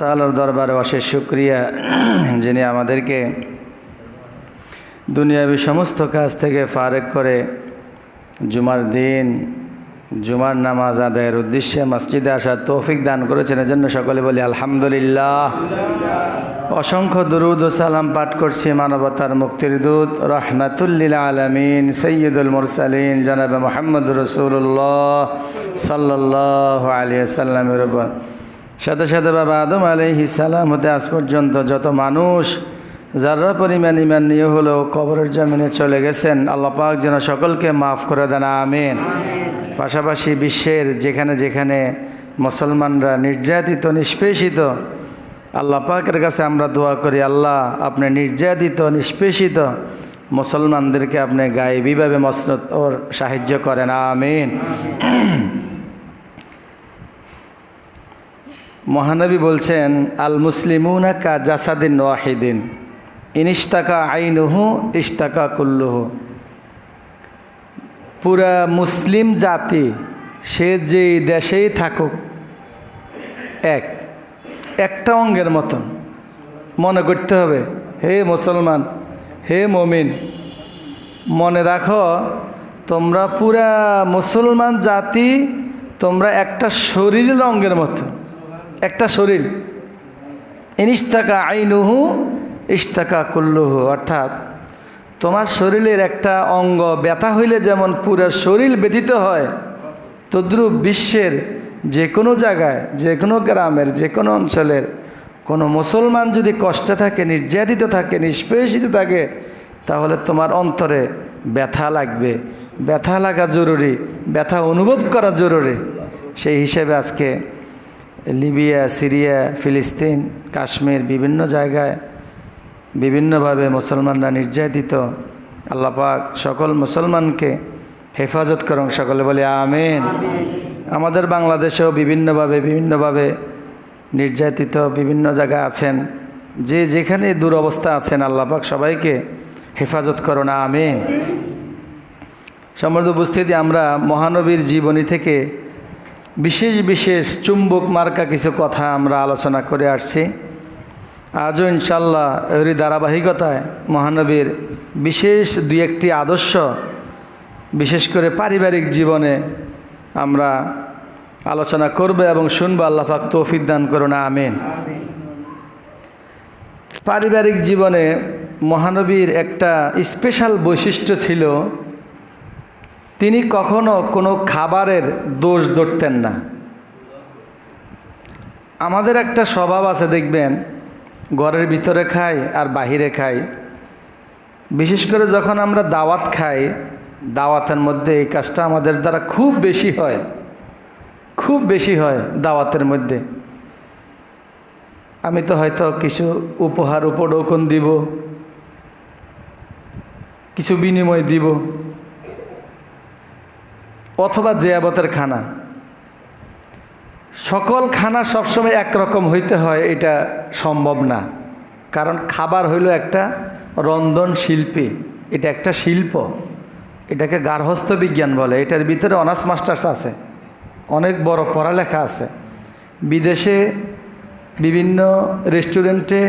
তাআলার দরবারে অশেষ শুক্রিয়া। যিনি আমাদেরকে দুনিয়াবি সমস্ত কাজ থেকে ফারেক করে জুমার দিন, জুমার নামাজ আদায়ের উদ্দেশ্যে মসজিদে আসার তৌফিক দান করেছেন। এজন্য সকলে বলি আলহামদুলিল্লাহ। অসংখ্য দুরুদ ও সালাম পাঠ করছি মানবতার মুক্তির দূত রহমাতুল্লিল আলমিন, সৈয়দুল মুরসালিন, জনাব মোহাম্মদ রসুল্লাহ সাল্লাহ আলিয়া সাল্লামের উপর। সাথে সাথে বাবা আদম সালাম হতে আজ পর্যন্ত যত মানুষ যারা পরিমাণ ইমান নিয়ে হলেও কবরের জমিনে চলে গেছেন আল্লাহ পাক যেন সকলকে মাফ করে দেন আমিন। পাশাপাশি বিশ্বের যেখানে যেখানে মুসলমানরা নির্যাতিত নিষ্পেষিত আল্লাহ পাকের কাছে আমরা দোয়া করি আল্লাহ আপনি নির্যাতিত নিষ্পেষিত মুসলমানদেরকে আপনি গায়েবীভাবে মসনত ওর সাহায্য করেন আমিন। মহানবী বলছেন আল মুসলিমুনা কা জাসাদিন ওয়াহিদিন। ইনিস্তাকা আইনুহু ইস্তাকা কুল্লুহু। পুরা মুসলিম জাতি, সে যে দেশেই থাকুক, এক, একটা অঙ্গের মতন। মনে করতে হবে, হে মুসলমান, হে মমিন, মনে রাখো, তোমরা পুরা মুসলমান জাতি, তোমরা একটা শরীরের অঙ্গের মতো একটা শরীর। ইনিস্তাকা আইনুহু ইস্তাকা কুল্লুহু। অর্থাৎ তোমার শরীরের একটা অঙ্গ ব্যথা হইলে যেমন পুরো শরীর ব্যথিত হয়, তদ্রুপ বিশ্বের যে কোনো জায়গায় যে কোনো গ্রামের যে কোনো অঞ্চলের কোনো মুসলমান যদি কষ্টে থাকে, নির্যাতিত থাকে, নিষ্পেষিত থাকে, তাহলে তোমার অন্তরে ব্যথা লাগবে। ব্যথা লাগা জরুরি, ব্যথা অনুভব করা জরুরি। সেই হিসেবে আজকে লিবিয়া সিরিয়া ফিলিস্তিন কাশ্মীর বিভিন্ন জায়গায় বিভিন্নভাবে মুসলমানরা নির্যাতিত। আল্লাপাক সকল মুসলমানকে হেফাজত করুন সকলে বলে আমেন। আমাদের বাংলাদেশেও বিভিন্নভাবে বিভিন্নভাবে নির্যাতিত বিভিন্ন জায়গা আছেন। যে যেখানে দুরবস্থা আছেন আল্লাপাক সবাইকে হেফাজত করুন আমেন। সমৃদ্ধ উপস্থিতি আমরা মহানবীর জীবনী থেকে বিশেষ বিশেষ চুম্বক মার্কা কিছু কথা আমরা আলোচনা করে আসছি। আজও ইনশাল্লাহ এরই ধারাবাহিকতায় মহানবীর বিশেষ দুই একটি আদর্শ, বিশেষ করে পারিবারিক জীবনে আমরা আলোচনা করবে এবং শুনব আল্লাহাক তৌফিক দান করুন, আমিন। পারিবারিক জীবনে মহানবীর একটা স্পেশাল বৈশিষ্ট্য ছিল তিনি কখনো কোনো খাবারের দোষ ধরতেন না। আমাদের একটা স্বভাব আছে, দেখবেন, ঘরের ভিতরে খাই আর বাহিরে খাই। বিশেষ করে যখন আমরা দাওয়াত খাই, দাওয়াতের মধ্যে এই কাজটা আমাদের দ্বারা খুব বেশি হয়। খুব বেশি হয় দাওয়াতের মধ্যে। আমি তো হয়তো কিছু উপহার উপঢৌকন দিব, কিছু বিনিময় দিব। অথবা জেয়াবতের খানা। সকল খানা সবসময় একরকম হইতে হয়, এটা সম্ভব না। কারণ খাবার হইল একটা রন্ধন শিল্পী, এটা একটা শিল্প। এটাকে গার্হস্থ্য বিজ্ঞান বলে। এটার ভিতরে অনার্স মাস্টার্স আছে, অনেক বড় পড়ালেখা আছে। বিদেশে বিভিন্ন রেস্টুরেন্টে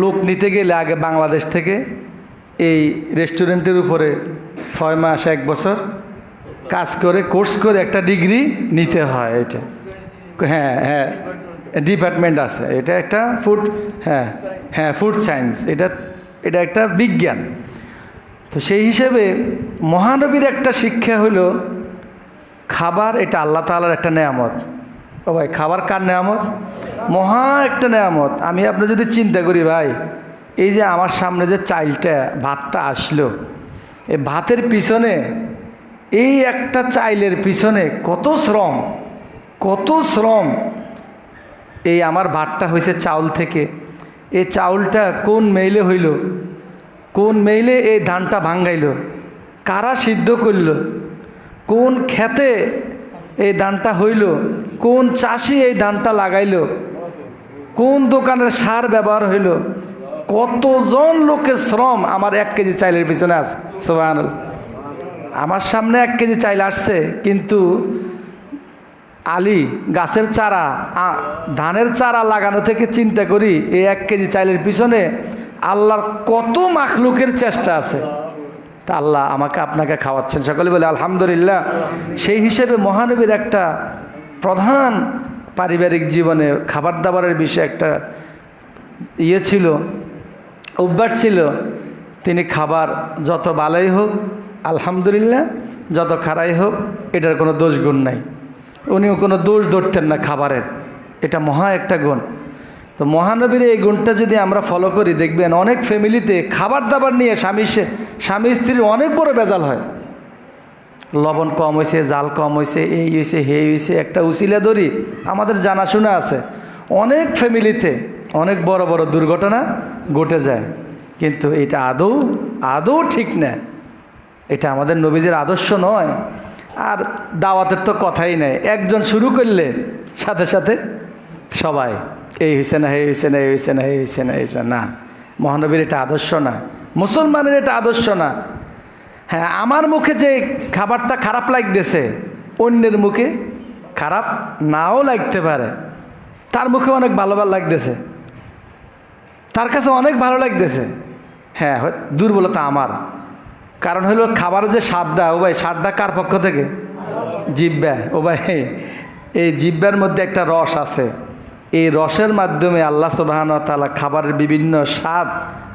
লোক নিতে গেলে আগে বাংলাদেশ থেকে এই রেস্টুরেন্টের উপরে ছয় মাস, এক বছর কাজ করে, কোর্স করে একটা ডিগ্রি নিতে হয় এটা। হ্যাঁ হ্যাঁ ডিপার্টমেন্ট আছে। এটা একটা ফুড হ্যাঁ হ্যাঁ ফুড সায়েন্স। এটা এটা একটা বিজ্ঞান। তো সেই হিসেবে মহানবীর একটা শিক্ষা হলো, খাবার এটা আল্লাহ তালার একটা নেয়ামত। ও ভাই, খাবার কার নেয়ামত? মহা একটা নেয়ামত। আমি আপনি যদি চিন্তা করি, ভাই, এই যে আমার সামনে যে চাইলটা, ভাতটা আসলো এই ভাতের পিছনে এই একটা চাইলের পিছনে কত শ্রম কত শ্রম। এই আমার ভাতটা হয়েছে চাউল থেকে। এই চাউলটা কোন মেইলে হইল? কোন মেইলে এই ধানটা ভাঙ্গাইল? কারা সিদ্ধ করল? কোন খেতে এই ধানটা হইল? কোন চাষি এই ধানটা লাগাইল? কোন দোকানের সার ব্যবহার হইল? কতজন লোকের শ্রম আমার এক কেজি চাইলের পিছনে আছে? সোহান আমার সামনে এক কেজি চাইল আসছে, কিন্তু আলি গাছের চারা ধানের চারা লাগানো থেকে চিন্তা করি এই এক কেজি চাইলের পিছনে আল্লাহর কত মাখলুকের চেষ্টা আছে। তা আল্লাহ আমাকে আপনাকে খাওয়াচ্ছেন। সকলে বলে, আলহামদুলিল্লাহ। সেই হিসেবে মহানবীর একটা প্রধান পারিবারিক জীবনে খাবার দাবারের বিষয়ে একটা ইয়ে ছিল, অভ্যাস ছিল। তিনি খাবার যত ভালোই হোক আলহামদুলিল্লাহ, যত খারাই হোক, এটার কোনো দোষ গুণ নাই। উনিও কোনো দোষ ধরতেন না খাবারের। এটা মহা একটা গুণ। তো মহানবীর এই গুণটা যদি আমরা ফলো করি, দেখবেন অনেক ফ্যামিলিতে খাবার দাবার নিয়ে স্বামী সে- স্বামী স্ত্রীর অনেক বড় বেজাল হয়। লবণ কম হয়েছে জাল কম হয়েছে এই হয়েছে হে হয়েছে একটা উচিলা ধরি আমাদের জানাশোনা আছে। অনেক ফ্যামিলিতে অনেক বড় বড় দুর্ঘটনা ঘটে যায়। কিন্তু এটা আদৌ আদৌ ঠিক না। এটা আমাদের নবীজের আদর্শ নয়। আর দাওয়াতের তো কথাই নেই। একজন শুরু করলে সাথে সাথে সবাই, এই হয়েছে না, এই হয়েছে না, এই হয়েছে না, এই হয়েছে না হয়েছে না, মহানবীর এটা আদর্শ না। মুসলমানের এটা আদর্শ না। হ্যাঁ আমার মুখে যে খাবারটা খারাপ লাগতেছে, অন্যের মুখে খারাপ নাও লাগতে পারে। তার মুখে অনেক ভালো ভালো লাগতেছে। তার কাছে অনেক ভালো লাগতেছে। হ্যাঁ দুর্বলতা আমার। কারণ হলো খাবারের যে স্বাদটা, ও ভাই, স্বাদটা কার পক্ষ থেকে? জিব্বা। ও ভাই, এই জিব্বার মধ্যে একটা রস আছে। এই রসের মাধ্যমে আল্লাহ সুবাহান তালা খাবারের বিভিন্ন স্বাদ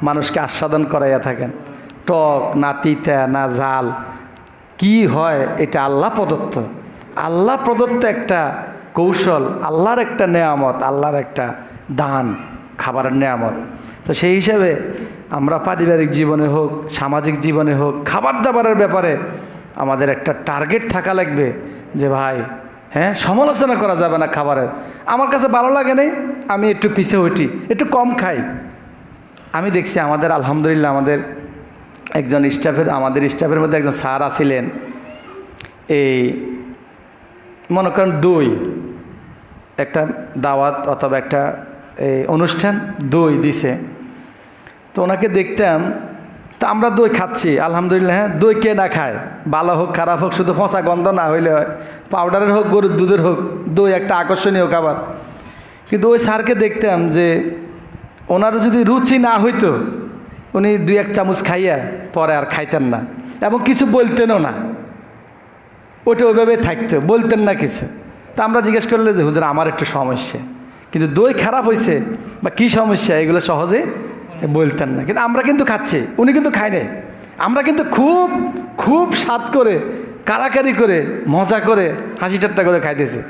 মানুষকে আস্বাদন করাইয়া থাকেন। টক, না তিতা, না জাল কি হয়, এটা আল্লাহ প্রদত্ত। আল্লাহ প্রদত্ত একটা কৌশল, আল্লাহর একটা নেয়ামত, আল্লাহর একটা দান, খাবারের নেয়ামত। তো সেই হিসাবে আমরা পারিবারিক জীবনে হোক, সামাজিক জীবনে হোক খাবার দাবারের ব্যাপারে আমাদের একটা টার্গেট থাকা লাগবে যে ভাই হ্যাঁ সমালোচনা করা যাবে না খাবারের। আমার কাছে ভালো লাগে নেই, আমি একটু পিছিয়ে উঠি একটু কম খাই। আমি দেখছি আমাদের, আলহামদুলিল্লাহ, আমাদের একজন স্টাফের আমাদের স্টাফের মধ্যে একজন স্যার আছিলেন। এই, মনে করেন দই, একটা দাওয়াত অথবা একটা, এই, অনুষ্ঠান দই দিছে। তো ওনাকে দেখতাম, তা আমরা দই খাচ্ছি, আলহামদুলিল্লাহ হ্যাঁ দই কে না খায়? ভালো হোক, খারাপ হোক, শুধু ফসা গন্ধ না হইলে হয়। পাউডারের হোক, গরুর দুধের হোক, দই একটা আকর্ষণীয় খাবার। কিন্তু ওই স্যারকে দেখতাম যে, ওনার যদি রুচি না হইতো, উনি দুই এক চামচ খাইয়া পরে আর খাইতেন না। এবং কিছু বলতেনও না। ওটা ওইভাবে থাকতো, বলতেন না কিছু। তা আমরা জিজ্ঞেস করলে যে, হুজুর, আমার একটু সমস্যা। কিন্তু দই খারাপ হয়েছে বা কী সমস্যা? এগুলো সহজে বলতেন না। কিন্তু আমরা কিন্তু খাচ্ছি, উনি কিন্তু খাই নাই। আমরা কিন্তু খুব খুব স্বাদ করে কারাকারি করে, মজা করে, হাসি ঠাট্টা করে খাইতেছি।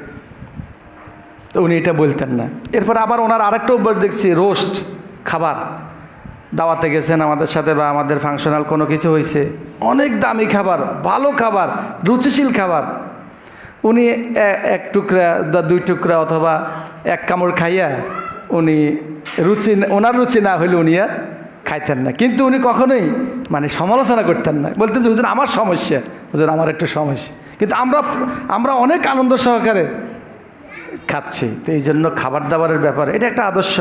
তো উনি এটা বলতেন না। এরপর আবার ওনার আরেকটা অভ্যাস দেখছি, রোস্ট, খাবার। দাওয়াতে গেছেন আমাদের সাথে বা আমাদের ফাংশনাল কোনো কিছু হয়েছে অনেক দামি খাবার, ভালো খাবার, রুচিশীল খাবার। উনি এক টুকরা দুই টুকরা অথবা এক কামড় খাইয়া উনি রুচি ওনার রুচি না হলে উনি আর খাইতেন না। কিন্তু উনি কখনোই মানে সমালোচনা করতেন না। বলতেন যে, হুজুর, আমার সমস্যা। হুজুর, আমার একটু সমস্যা। কিন্তু আমরা আমরা অনেক আনন্দ সহকারে খাচ্ছি। তো এই জন্য খাবার দাবারের ব্যাপার এটা একটা আদর্শ।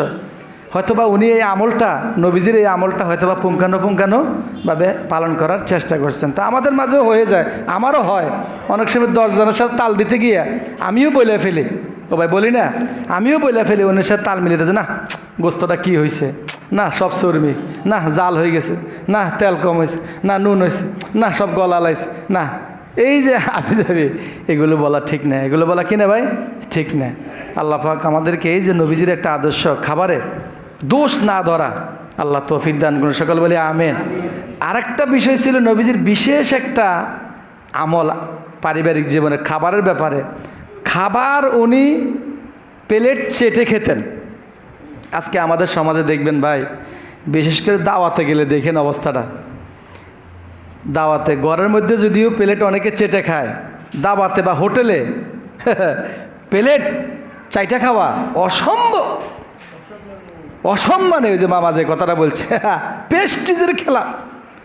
হয়তোবা উনি এই আমলটা, নবীজির এই আমলটা হয়তোবা পুঙ্খানো পুঙ্খানো ভাবে পালন করার চেষ্টা করছেন। তা আমাদের মাঝেও হয়ে যায়, আমারও হয়। অনেক সময় দশজনের সাথে তাল দিতে গিয়ে আমিও বলে ফেলি। ও ভাই, বলি না? আমিও বলে ফেলি অন্যের সাথে তাল মিলিতে যে না, গোস্তটা কি হয়েছে না, সব চর্মি না, জাল হয়ে গেছে। না, তেল কম হয়েছে না, নুন হয়েছে না, সব গলা লাইছে। না, এই যে আমি যাবি এগুলো বলা ঠিক না। এগুলো বলা কি না ভাই? ঠিক না। আল্লাহ পাক আমাদেরকে এই যে নবীজির একটা আদর্শ খাবারে দোষ না ধরা, আল্লাহ তৌফিক দান করুন। সকল বলি আমেন। আরেকটা বিষয় ছিল নবীজির বিশেষ একটা আমল পারিবারিক জীবনে খাবারের ব্যাপারে। খাবার উনি প্লেট চেটে খেতেন। আজকে আমাদের সমাজে দেখবেন ভাই, বিশেষ করে দাওয়াতে গেলে দেখেন অবস্থাটা। দাওয়াতে, ঘরের মধ্যে যদিও প্লেট অনেকে চেটে খায়, দাওয়াতে বা হোটেলে, প্লেট চাইটা খাওয়া অসম্ভব। অসম্মানে ওই যে মামা যে কথাটা বলছে পেস্টিজের খেলা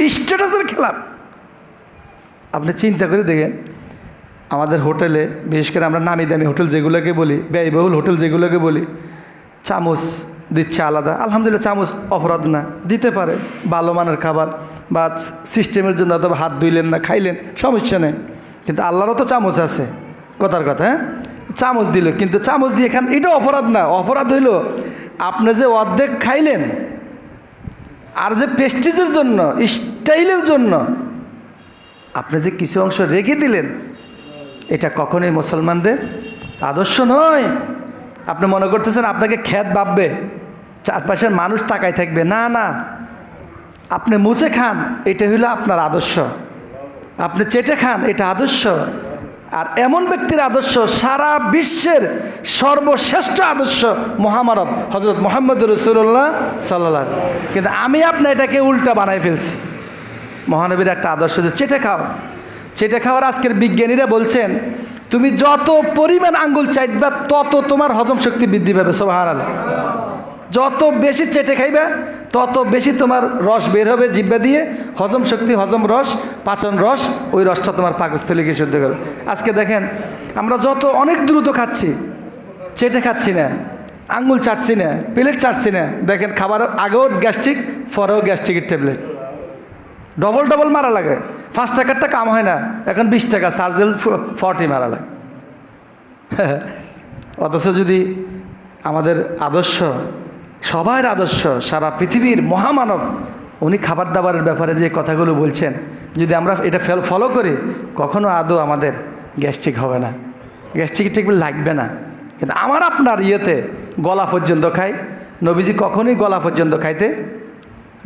স্ট্যাটাসের খেলা। আপনি চিন্তা করে দেখেন আমাদের হোটেলে, বিশেষ করে আমরা নামি দামি হোটেল যেগুলোকে বলি, ব্যয়বহুল হোটেল যেগুলোকে বলি, চামচ দিচ্ছে আলাদা। আলহামদুলিল্লাহ চামচ অপরাধ না, দিতে পারে। ভালো মানের খাবার বা সিস্টেমের জন্য অথবা হাত ধুইলেন না, খাইলেন, সমস্যা নেই। কিন্তু আল্লাহরও তো চামচ আছে, কথার কথা হ্যাঁ? চামচ দিল, কিন্তু চামচ দিয়ে খান, এটা অপরাধ না। অপরাধ হইল, আপনি যে অর্ধেক খাইলেন, আর যে পেস্টিজের জন্য স্টাইলের জন্য, আপনি যে কিছু অংশ রেখে দিলেন এটা কখনোই মুসলমানদের আদর্শ নয়। আপনি মনে করতেছেন আপনাকে খ্যাত ভাববে, চারপাশের মানুষ তাকায় থাকবে। না না। আপনি মুছে খান, এটা হইল আপনার আদর্শ। আপনি চেটে খান, এটা আদর্শ। আর এমন ব্যক্তির আদর্শ সারা বিশ্বের সর্বশ্রেষ্ঠ আদর্শ মহামানব হজরত মোহাম্মদ রসুল্লাহ সাল্লাহ কিন্তু আমি আপনার এটাকে উল্টা বানাই ফেলছি। মহানবীর একটা আদর্শ যে, চেটে খাও। চেটে খাওয়ার আজকের বিজ্ঞানীরা বলছেন, তুমি যত পরিমাণ আঙ্গুল চাইবা, তত তোমার হজম শক্তি বৃদ্ধি পাবে সোহান যত বেশি চেটে খাইবে, তত বেশি তোমার রস বের হবে জিব্বা দিয়ে। হজম শক্তি, হজম রস, পাচন রস, ওই রসটা তোমার পাকস্থলীকে শুদ্ধ করবে। আজকে দেখেন, আমরা যত অনেক দ্রুত খাচ্ছি, চেটে খাচ্ছি না, আঙ্গুল চাটছি না, প্লেট চাটছি না, দেখেন খাবার আগেও গ্যাস্ট্রিক, পরেও গ্যাস্ট্রিকের ট্যাবলেট। ডবল ডবল মারা লাগে। পাঁচ টাকারটা কাম হয় না, এখন বিশ টাকা, সার্জেল ফর্টি মারা লাগে অথচ যদি আমাদের আদর্শ, সবার আদর্শ, সারা পৃথিবীর মহামানব, উনি খাবার দাবারের ব্যাপারে যে কথাগুলো বলছেন, যদি আমরা এটা ফলো করি, কখনো আদৌ আমাদের গ্যাস্ট্রিক হবে না। গ্যাস্ট্রিক ঠিক লাগবে না। কিন্তু আমার আপনার ইয়েতে গলা পর্যন্ত খাই, নবীজি কখনোই গলা পর্যন্ত খাইতে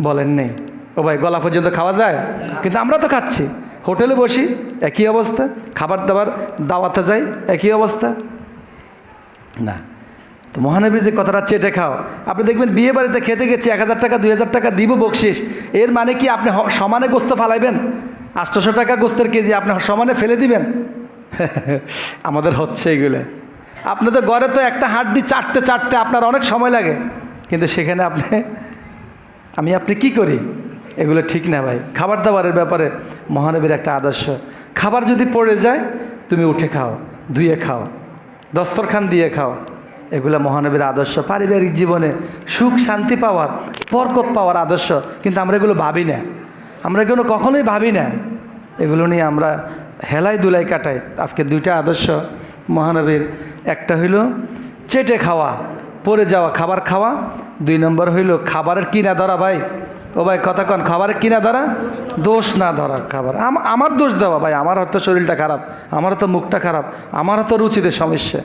বলেন নেই ও ভাই, গলা পর্যন্ত খাওয়া যায়? কিন্তু আমরা তো খাচ্ছি। হোটেলে বসি, একই অবস্থা, খাবার দাবার, দাওয়াতে যাই, একই অবস্থা। না, তো মহানবীর যে কথাটা চেটে খাও। আপনি দেখবেন বিয়ে বাড়িতে খেতে গেছি, এক হাজার টাকা, দুই হাজার টাকা দিব বকশিস। এর মানে কি আপনি সমানে গোস্ত ফালাইবেন? আটশোশো টাকা গোস্তের কেজি আপনি সমানে ফেলে দিবেন? আমাদের হচ্ছে এগুলো। আপনাদের ঘরে তো একটা হাড্ডি চাটতে চাটতে আপনার অনেক সময় লাগে। কিন্তু সেখানে আপনি, আমি আপনি কি করি? এগুলো ঠিক না ভাই। খাবার দাবারের ব্যাপারে মহানবীর একটা আদর্শ। খাবার যদি পড়ে যায়, তুমি উঠে খাও, ধুয়ে খাও, দস্তরখান দিয়ে খাও। এগুলো মহানবীর আদর্শ। পারিবারিক জীবনে সুখ, শান্তি পাওয়ার, বরকত পাওয়ার আদর্শ। কিন্তু আমরা এগুলো ভাবি না। আমরা এগুলো কখনোই ভাবি না। এগুলো নিয়ে আমরা হেলাই দুলাই কাটাই। আজকে দুইটা আদর্শ মহানবীর। একটা হইল চেটে খাওয়া, পড়ে যাওয়া খাবার খাওয়া। দুই নম্বর হইল খাবারের কিনা ধরা ভাই। ও ভাই, কথা কন খাবারের কিনা ধরা? দোষ না ধরা খাবার। আম- আমার দোষ দেওয়া ভাই, আমার হয়তো শরীরটা খারাপ, আমার হয়তো মুখটা খারাপ, আমার হয়তো রুচিতে সমস্যা।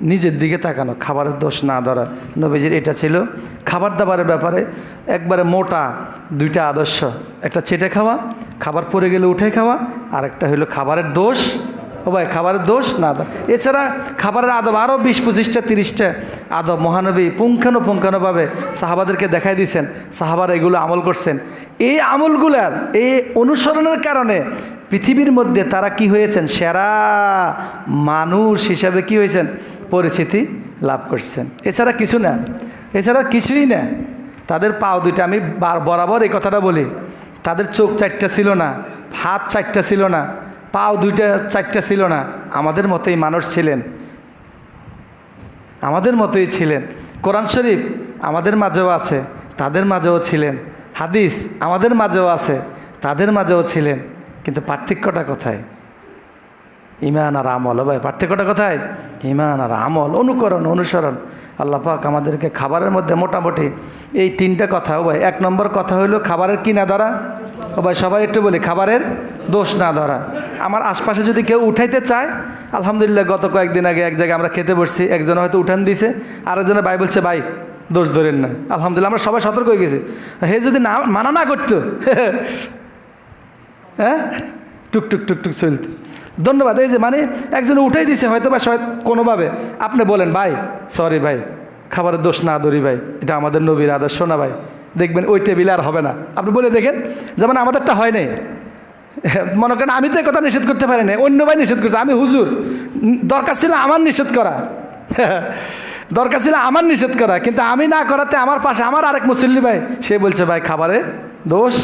নিজের দিকে তাকানো, খাবারের দোষ না ধরা। নবীজির এটা ছিল খাবার দাবারের ব্যাপারে একবারে মোটা দুইটা আদর্শ। একটা চেটে খাওয়া, খাবার পড়ে গেলে উঠে খাওয়া আর একটা হলো খাবারের দোষ ও ভাই, খাবারের দোষ? না এছাড়া খাবারের আদব আরও বিশ পঁচিশটা, তিরিশটা আদব মহানবী পুঙ্খানুপুঙ্খানুভাবে সাহাবাদেরকে দেখাই দিয়েছেন। সাহাবারা এগুলো আমল করছেন। এই আমলগুলার, এই অনুসরণের কারণে পৃথিবীর মধ্যে তারা কি হয়েছেন? সেরা মানুষ হিসাবে কি হয়েছেন? পরিচিতি লাভ করছেন। এছাড়া কিছু না। এছাড়া কিছুই না। তাদের পাও দুইটা, আমি বরাবর এই কথাটা বলি। তাদের চোখ চারটা ছিল না, হাত চারটা ছিল না। পাও দুইটা, চারটা ছিল না। আমাদের মতোই মানুষ ছিলেন। আমাদের মতোই ছিলেন। কোরআন শরীফ আমাদের মাঝেও আছে, তাদের মাঝেও ছিলেন। হাদিস আমাদের মাঝেও আছে, তাদের মাঝেও ছিলেন। কিন্তু পার্থক্যটা কোথায়? ইমান আর আমল, ও ভাই, পার্থক্যটা কোথায়? ইমান আর আমল, অনুকরণ, অনুসরণ। আল্লাহ পাক আমাদেরকে খাবারের মধ্যে মোটামুটি এই তিনটা কথা, ও ভাই, এক নম্বর কথা হইল খাবারের কি না ধরা? ও ভাই, সবাই একটু বলি, খাবারের দোষ না ধরা। আমার আশপাশে যদি কেউ উঠাইতে চায়, আলহামদুলিল্লাহ গত কয়েকদিন আগে এক জায়গায় আমরা খেতে বসছি, একজন হয়তো উঠান দিছে আরেকজনে ভাই বলছে, ভাই, দোষ ধরেন না। আলহামদুলিল্লাহ আমরা সবাই সতর্ক হয়ে গেছি। হে যদি না, মানা না করতো হ্যাঁ টুক টুক টুক টুক চলতে। ধন্যবাদ। এই যে মানে একজন উঠাই দিছে হয়তো বা কোনোভাবে। আপনি বলেন, ভাই সরি ভাই, খাবারের দোষ না ধরি ভাই, এটা আমাদের নবীর আদর্শ না ভাই। দেখবেন ওই টেবিলে আর হবে না। আপনি বলে দেখেন, যেমন আমাদেরটা হয় নাই। মনে করেন, আমি তো কথা নিষেধ করতে পারি না অন্য ভাই নিষেধ করছে, আমি হুজুর, দরকার ছিল আমার নিষেধ করা। দরকার ছিল আমার নিষেধ করা, কিন্তু আমি না করাতে আমার পাশে আমার আরেক মুসল্লি ভাই, সে বলছে, ভাই, খাবারে দোষ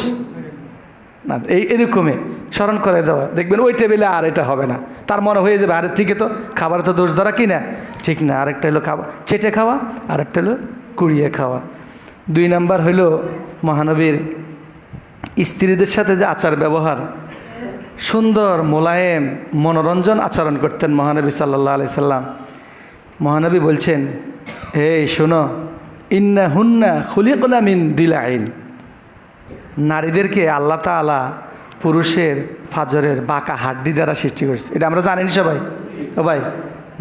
না, এই, এরকমই, স্মরণ করে দেওয়া। দেখবেন ওই টেবিলে আর এটা হবে না। তার মনে হয়ে যাবে, আরে ঠিকই তো, খাবারে তো দোষ ধরা কি না? ঠিক না, আরেকটা হলো খাওয়া, চেটে খাওয়া, আরেকটা হলো কুড়িয়ে খাওয়া। দুই নাম্বার হইল মহানবীর স্ত্রীদের সাথে যে আচার ব্যবহার, সুন্দর, মোলায়েম, মনোরঞ্জন আচরণ করতেন মহানবী সাল্লাহ আলি সাল্লাম। মহানবী বলছেন হে শোনো ইন্না হুন্না খুলিকুলা মিন দিল আইন নারীদেরকে আল্লাহ তালা পুরুষের ফাজরের বাঁকা হাড্ডি দ্বারা সৃষ্টি করছে। এটা আমরা জানিনি সবাই। ও ভাই,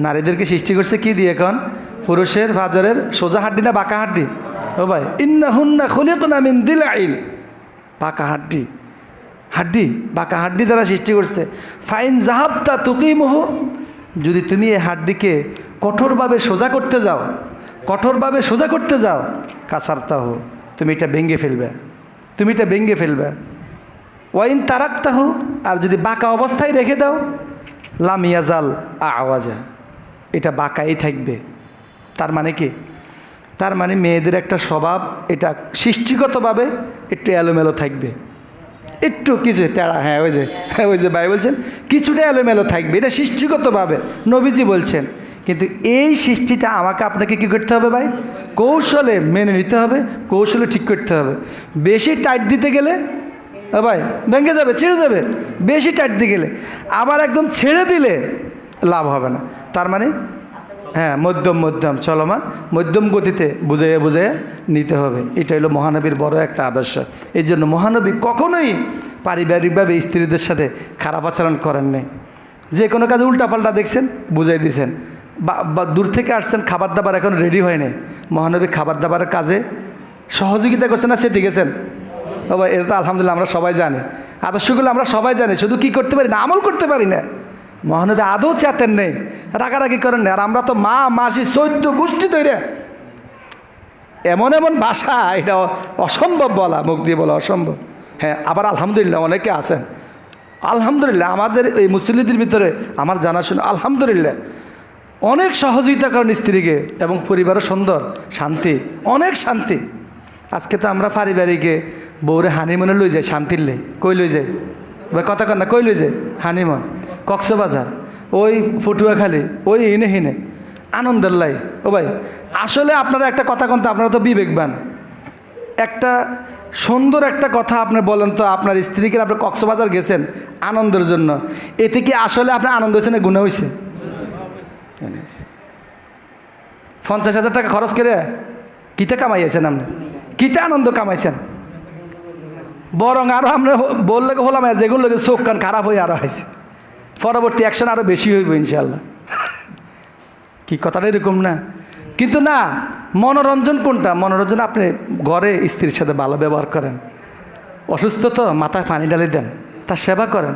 নারীদেরকে সৃষ্টি করছে কি দিয়ে এখন? পুরুষের ফাজরের সোজা হাড্ডি না বাঁকা হাড্ডি? ও ভাই ইন্না হুন্না খুলিকুলা মিন দিল আইন বাঁকা হাড্ডি। হাড্ডি, বাঁকা হাড্ডি দ্বারা সৃষ্টি করছে। ফাইন জাহাবতা তুকি মোহ যদি তুমি এই হাড্ডিকে কঠোরভাবে সোজা করতে যাও, কঠোরভাবে সোজা করতে যাও কাসারতা হো তুমি এটা ভেঙে ফেলবে। তুমি এটা ভেঙে ফেলবে। ওয়াইন তারাক্তা হো আর যদি বাঁকা অবস্থায় রেখে দাও লামিয়াজাল আওয়াজা। এটা বাঁকাই থাকবে। তার মানে কি? তার মানে মেয়েদের একটা স্বভাব, এটা সৃষ্টিগতভাবে একটু এলোমেলো থাকবে। একটু কিছু তেড়া হ্যাঁ ওই যে হ্যাঁ ওই যে ভাই বলছেন, কিছুটা এলোমেলো থাকবে। এটা সৃষ্টিগতভাবে। নবীজি বলছেন কিন্তু এই সৃষ্টিটা আমাকে আপনাকে কী করতে হবে ভাই? কৌশলে মেনে নিতে হবে, কৌশলে ঠিক করতে হবে। বেশি টাইট দিতে গেলে ভাই, ভেঙে যাবে, ছেড়ে যাবে। বেশি টাইট দিয়ে গেলে, আবার একদম ছেড়ে দিলে লাভ হবে না। তার মানে হ্যাঁ মধ্যম মধ্যম, চলমান, মধ্যম গতিতে বুঝাইয়া বুঝাইয়া নিতে হবে। এটা হলো মহানবীর বড় একটা আদর্শ। এই জন্য মহানবী কখনোই পারিবারিকভাবে স্ত্রীদের সাথে খারাপ আচরণ করেন যে কোনো কাজে উল্টাপাল্টা দেখছেন, বুঝাই দিয়েছেন বা দূর থেকে আসছেন খাবার দাবার এখন রেডি হয়নি মহানবী খাবার দাবারের কাজে সহযোগিতা করছেন না সেটি গেছেন? বাবা এটা তো আলহামদুলিল্লাহ আমরা সবাই জানি। আদর্শগুলো আমরা সবাই জানি, শুধু কি করতে পারি না, আমল করতে পারি না। মহানবী আদৌ চাতেন নেই, রাগারাগি করেন না আর আমরা তো মা, মাসি চৈদ্য গোষ্ঠী তৈরি। এমন এমন ভাষা, এটা অসম্ভব বলা, মুখ দিয়ে বলা অসম্ভব। হ্যাঁ আবার আলহামদুলিল্লাহ অনেকে আছেন। আলহামদুলিল্লাহ, আমাদের এই মুসলিদের ভিতরে আমার জানাশোনা আলহামদুলিল্লাহ। অনেক সহযোগিতা করেন স্ত্রীকে এবং পরিবারও সুন্দর, শান্তি, অনেক শান্তি। আজকে তো আমরা পারিবারিকে বউরে হানিমনে লই যাই, শান্তির লে কই লই যাই? বা কথা কন না, কই লই যাই? হানিমন, কক্সবাজার, ওই পটুয়াখালী ওই হিনে হিনে। আনন্দের লাই। ও ভাই, আসলে আপনারা একটা কথা কন আপনারা তো বিবেকবান। একটা সুন্দর একটা কথা আপনি বলেন তো, আপনার স্ত্রীকে আপনি কক্সবাজার গেছেন আনন্দের জন্য। এতে কি আসলে আপনার আনন্দ হয়েছে না গুণা হয়েছে? পঞ্চাশ হাজার টাকা খরচ করে কিতে কামাইয়েছেন আপনি? কিতে আনন্দ কামাইছেন? বরং আরও আমরা বললে হলাম যেগুলো লোকের চোখ কান খারাপ হয়ে আরও হয়েছে। পরবর্তী অ্যাকশন আরও বেশি হইব ইনশাল্লাহ কি কথাটা এরকম না? কিন্তু না, মনোরঞ্জন কোনটা? মনোরঞ্জন আপনি ঘরে স্ত্রীর সাথে ভালো ব্যবহার করেন। অসুস্থ তো মাথায় পানি ডালি দেন, তার সেবা করেন।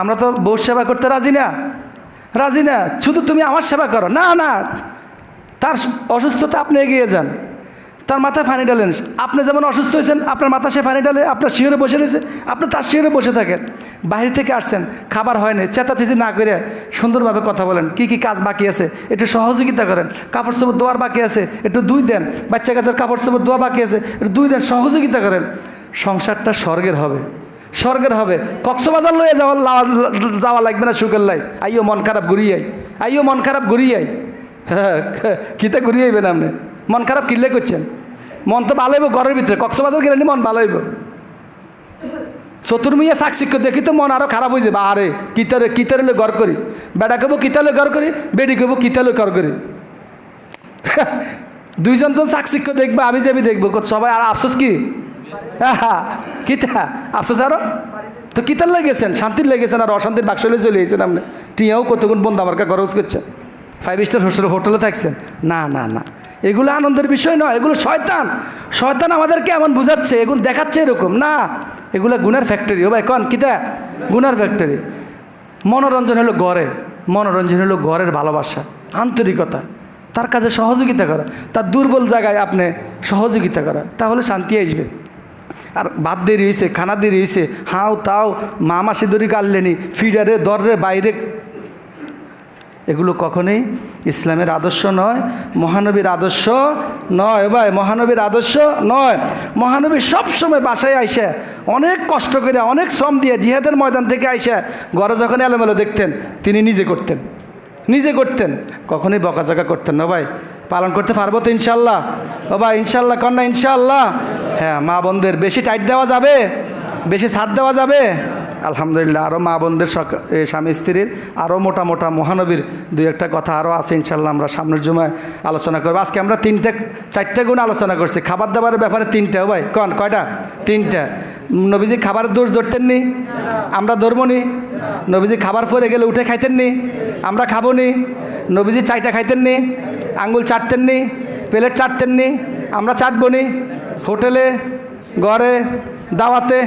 আমরা তো বউ সেবা করতে রাজি না। রাজি না, শুধু তুমি আমার সেবা করো। না না, তার অসুস্থতা আপনি এগিয়ে যান। তার মাথায় পানি ডালেন আপনি যেমন অসুস্থ হয়েছেন, আপনার মাথা সে ফানি ডালে আপনার শিওরে বসে রয়েছে, আপনি তার শিওরে বসে থাকেন। বাইরে থেকে আসছেন, খাবার হয়নি চেতাচেতি না করে সুন্দরভাবে কথা বলেন। কি কি কাজ বাকি আছে? একটু সহযোগিতা করেন। কাপড় চোপড় দোয়ার বাকি আছে, একটু দুই দেন। বাচ্চা কাছের কাপড় চোপড় দোয়া বাকি আছে, একটু দুই দেন, সহযোগিতা করেন। সংসারটা স্বর্গের হবে। স্বর্গের হবে। কক্সবাজার লয়ে যাওয়া যাওয়া লাগবে না সুখের লাই। আইও মন খারাপ ঘুরিয়ে আইও মন খারাপ ঘুরিয়ে হ্যাঁ কিতে ঘুরিয়ে আইবেন আপনি? মন খারাপ কিনলে করছেন? মন তো ভালো হইব ঘরের ভিতরে। কক্সবাজার গেলে মন ভালো হইব। চতুর্মিয়া সাক্ষিক্য দেখি তো মন আরও খারাপ হয়ে যাবে আরে কিতারে কিতারে ঘর করি। বেটা কেবো কিতালে ঘর করি? বেডি কেবো কিতালে ঘর করি। দুইজন জন সাক্ষিক্য দেখবে, আমি যাবি দেখব। সবাই, আর আফসোস কি? হ্যাঁ কিতা? আফসোস আরও? তো কিতার লেগেছেন শান্তির লেগেছেন আর অশান্তির বাক্স বাক্সলে চলে গেছেন আপনি? টিয়াও কতক্ষণ বন্ধু আমার কাছে খরচ করছেন? ফাইভ স্টার হোস্টেল হোটেলে থাকছেন? না না না। এগুলো আনন্দের বিষয় নয়, এগুলো শয়তান। শয়তান আমাদেরকে এমন বুঝাচ্ছে, এগুলো দেখাচ্ছে এরকম। না, এগুলো গুনার ফ্যাক্টরি ও ভাই, কন, কিতা? গুনার ফ্যাক্টরি মনোরঞ্জন হলো গড়ে। মনোরঞ্জন হলো গড়ের ভালোবাসা, আন্তরিকতা। তার কাছে সহযোগিতা করা। তার দুর্বল জায়গায় আপনি সহযোগিতা করা। তাহলে শান্তি আসবে। আর ভাত দেরি হয়েছে খানা দেরি হয়েছে হাও তাও মা মাসি দড়ি কাটলেনি ফিডারে, দররে, বাইরে। এগুলো কখনোই ইসলামের আদর্শ নয়, মহানবীর আদর্শ নয়, ভাই, মহানবীর আদর্শ নয়। মহানবী সবসময় বাসায় আইসা, অনেক কষ্ট করে, অনেক শ্রম দিয়ে জিহাদের ময়দান থেকে আইসা, ঘরে যখন এলোমেলো দেখতেন, তিনি নিজে করতেন। নিজে করতেন, কখনোই বকাঝকা করতেন না, ভাই। পালন করতে পারব তো ইনশাল্লাহ। বাবা, ইনশাল্লাহ কন্যা, ইনশাল্লাহ। হ্যাঁ মা বোনদের বেশি টাইট দেওয়া যাবে, বেশি ছাড় দেওয়া যাবে। আলহামদুলিল্লাহ আরও মা বোনদের স্বামী স্ত্রীর আরও মোটা মোটা মহানবীর দুই একটা কথা আরও আছে ইনশাল্লাহ, আমরা সামনের জমায় আলোচনা করব। আজকে আমরা তিনটা, চারটা গুণ আলোচনা করছি। খাবার দাবারের ব্যাপারে তিনটা ভাই, কন, কয়টা? তিনটা। নবীজি খাবারের দোষ ধরতেন নি আমরা ধরবো নি নবীজি খাবার পরে গেলে উঠে খাইতেন নি আমরা খাব নি নবীজি চাইটা খাইতেন নি আঙ্গুল চাটতেন নি প্লেট চাটতেন নি আমরা চাটবো নি হোটেলে, ঘরে দাওয়াতে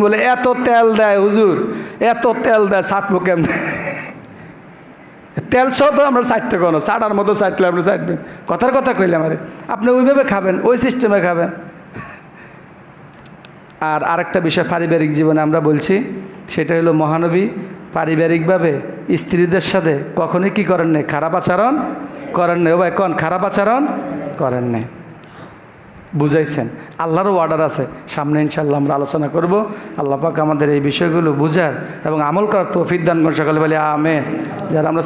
বলে, এত তেল দেয় হুজুর, এত তেল দেয় চাটবো কেমন? তেল সহ তো আমরা চাটতে কোনো চাটার মতো চাটলে আপনি চাটবেন কথার কথা কইলাম আরে আপনি ওইভাবে খাবেন, ওই সিস্টেমে খাবেন। আর আরেকটা বিষয় পারিবারিক জীবনে আমরা বলছি, সেটা হলো মহানবী পারিবারিকভাবে স্ত্রীদের সাথে কখনোই কি করেন নাই? খারাপ আচরণ করেন নাই? ও ভাই, কন, খারাপ আচরণ করেন নাই। বুঝাইছেন। আল্লাহরও অর্ডার আছে। সামনে ইনশাল্লাহ আমরা আলোচনা করব। আল্লাহ পাক আমাদের এই বিষয়গুলো বুঝার এবং আমল করার তৌফিক দান করেন। সকালে বলে আমে যারা আমরা